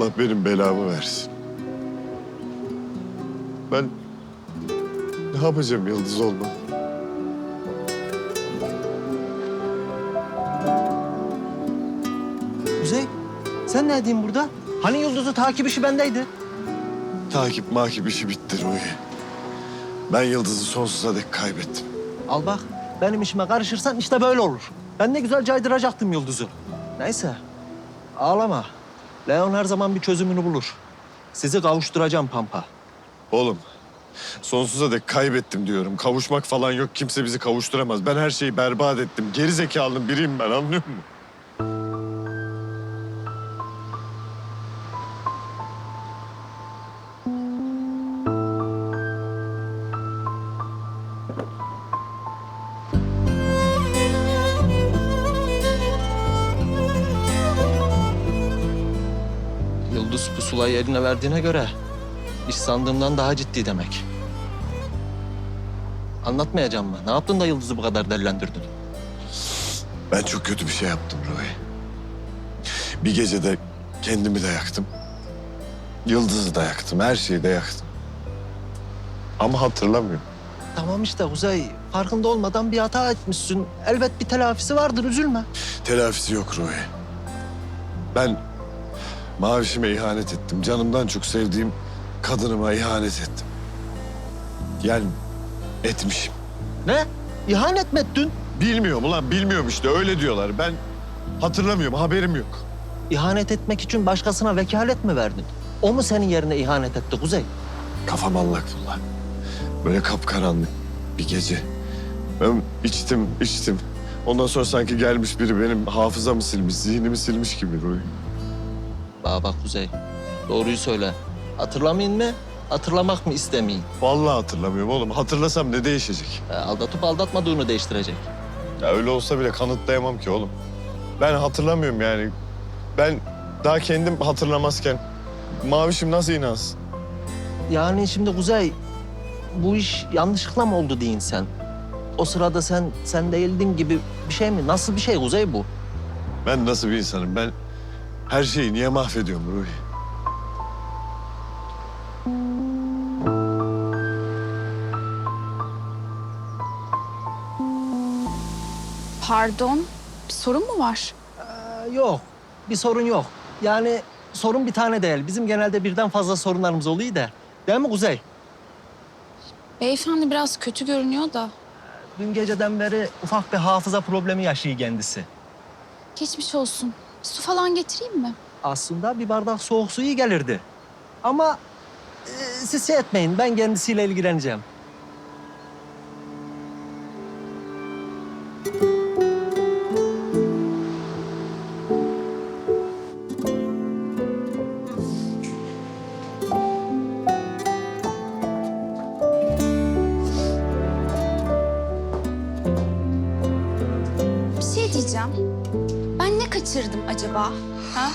Allah benim belamı versin. Ben ne yapacağım yıldız olma? Kuzey, sen ne edin burada? Hani Yıldız'ı takip işi bendeydi. Takip makip işi bitti Ruhi. Ben Yıldız'ı sonsuza dek kaybettim. Al bak, benim işime karışırsan işte böyle olur. Ben ne güzel caydıracaktım Yıldız'ı. Neyse, ağlama. Leon her zaman bir çözümünü bulur. Sizi kavuşturacağım Pampa. Oğlum sonsuza dek kaybettim diyorum. Kavuşmak falan yok. Kimse bizi kavuşturamaz. Ben her şeyi berbat ettim. Geri zekalının biriyim ben anlıyor musun? Pusulayı eline verdiğine göre iş sandığımdan daha ciddi demek. Anlatmayacağım mı? Ne yaptın da Yıldız'ı bu kadar delilendirdin? Ben çok kötü bir şey yaptım Ruhi. Bir gecede kendimi de yaktım. Yıldız'ı da yaktım. Her şeyi de yaktım. Ama hatırlamıyorum. Tamam işte Kuzey, farkında olmadan bir hata etmişsin. Elbet bir telafisi vardır, üzülme. Telafisi yok Ruhi. Ben mavişime ihanet ettim. Canımdan çok sevdiğim kadınıma ihanet ettim. Yani etmişim. Ne? İhanet mi ettin? Bilmiyorum ulan bilmiyorum işte öyle diyorlar. Ben hatırlamıyorum haberim yok. İhanet etmek için başkasına vekalet mi verdin? O mu senin yerine ihanet etti Kuzey? Kafam allak bullak. Böyle kapkaranlık bir gece. Ben içtim içtim. Ondan sonra sanki gelmiş biri benim hafızamı silmiş, zihnimi silmiş gibi Ruhi. Bana bak Kuzey, doğruyu söyle. Hatırlamayın mı, hatırlamak mı istemeyin? Vallahi hatırlamıyorum oğlum. Hatırlasam ne değişecek? E, aldatıp aldatmadığını değiştirecek. Ya öyle olsa bile kanıtlayamam ki oğlum. Ben hatırlamıyorum yani. Ben daha kendim hatırlamazken Mavişim nasıl inansın? Yani şimdi Kuzey, bu iş yanlışlıkla mı oldu deyin sen? O sırada sen sen değildin gibi bir şey mi? Nasıl bir şey Kuzey bu? Ben nasıl bir insanım? Ben her şeyi niye mahvediyorum Ruhi? Pardon, bir sorun mu var? Ee, yok, bir sorun yok. Yani sorun bir tane değil. Bizim genelde birden fazla sorunlarımız oluyor da. Değil mi Kuzey? Beyefendi biraz kötü görünüyor da. Dün geceden beri ufak bir hafıza problemi yaşıyor kendisi. Geçmiş olsun. Su falan getireyim mi? Aslında bir bardak soğuk su iyi gelirdi. Ama e, siz şey etmeyin, ben kendisiyle ilgileneceğim. Bir şey diyeceğim. Kaçırdım acaba? Ha?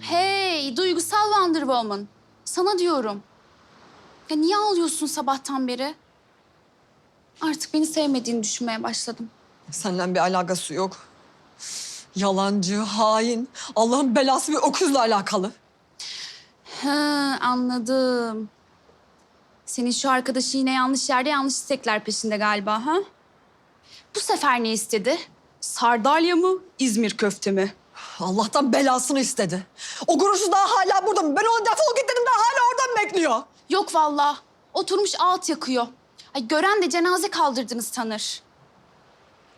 Hey, duygusal Wonder Woman. Sana diyorum. Ya niye ağlıyorsun sabahtan beri? Artık beni sevmediğini düşünmeye başladım. Senden bir alakası yok. Yalancı, hain, Allah'ın belası bir öküzle alakalı. He, anladım. Senin şu arkadaşı yine yanlış yerde yanlış istekler peşinde galiba ha? Bu sefer ne istedi? Sardalya mı, İzmir köfte mi? Allah'tan belasını istedi. O gurursu daha hala burada mı? Ben ona defol git dedim daha hala oradan bekliyor. Yok vallahi. Oturmuş ağıt yakıyor. Ay gören de cenaze kaldırdınız tanır.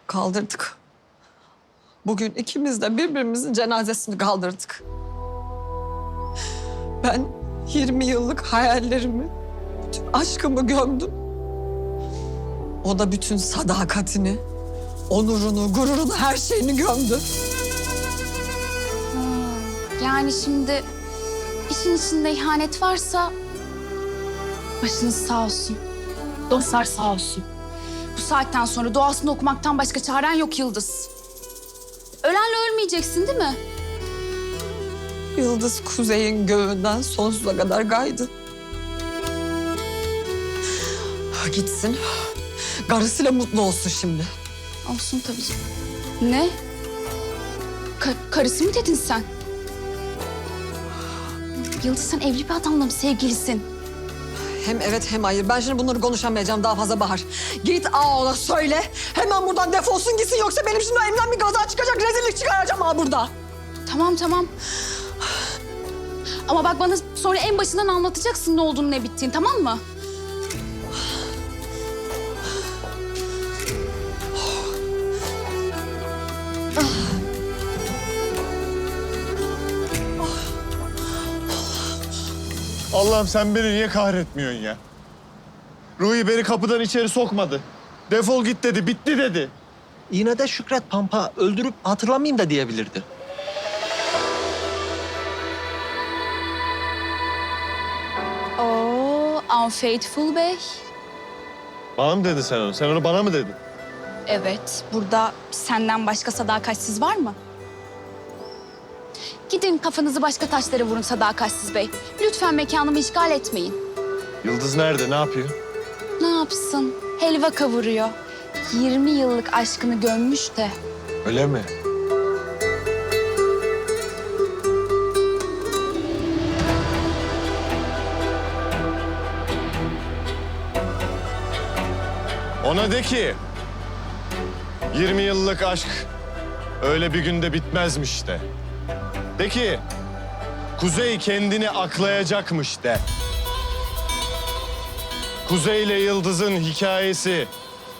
Kaldırdık. Bugün ikimiz de birbirimizin cenazesini kaldırdık. Ben 20 yıllık hayallerimi, bütün aşkımı gömdüm. O da bütün sadakatini, onurunu, gururunu, her şeyini gömdü. Yani şimdi işin içinde ihanet varsa başınız sağ olsun. Dostlar sağ olsun. Bu saatten sonra duasını okumaktan başka çaren yok Yıldız. Ölenle ölmeyeceksin değil mi? Yıldız kuzeyin göğünden sonsuza kadar gaydı. Gitsin. Karısıyla mutlu olsun şimdi. Olsun tabii canım. Ne? Ka- karısı mı dedin sen? Yıldız sen evli bir adamla mı sevgilisin? Hem evet hem hayır. Ben şimdi bunları konuşamayacağım daha fazla Bahar. Git aa ona söyle. Hemen buradan defolsun gitsin yoksa benim şimdi elimden bir gaza çıkacak. Rezillik çıkaracağım ha burada. Tamam tamam. Ama bak bana sonra en başından anlatacaksın ne olduğunu ne bittiğini tamam mı? Allah'ım sen beni niye kahretmiyorsun ya? Ruhi beni kapıdan içeri sokmadı. Defol git dedi, bitti dedi. Yine de Şükret Pampa öldürüp hatırlamayayım da diyebilirdi. Oo, Unfaithful Bey. Bana mı dedi sen onu? Sen onu bana mı dedin? Evet, burada senden başka sadakatsiz var mı? Gidin kafanızı başka taşlara vurun Sadakatsiz Bey. Lütfen mekanımı işgal etmeyin. Yıldız nerede, ne yapıyor? Ne yapsın? Helva kavuruyor. 20 yıllık aşkını gömmüş de. Öyle mi? Ona de ki 20 yıllık aşk öyle bir günde bitmezmiş de. De ki Kuzey kendini aklayacakmış de. Kuzey ile Yıldız'ın hikayesi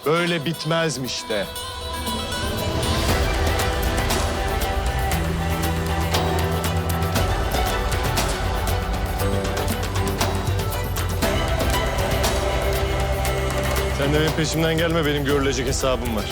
böyle bitmezmiş de. Sen de benim peşimden gelme, benim görülecek hesabım var.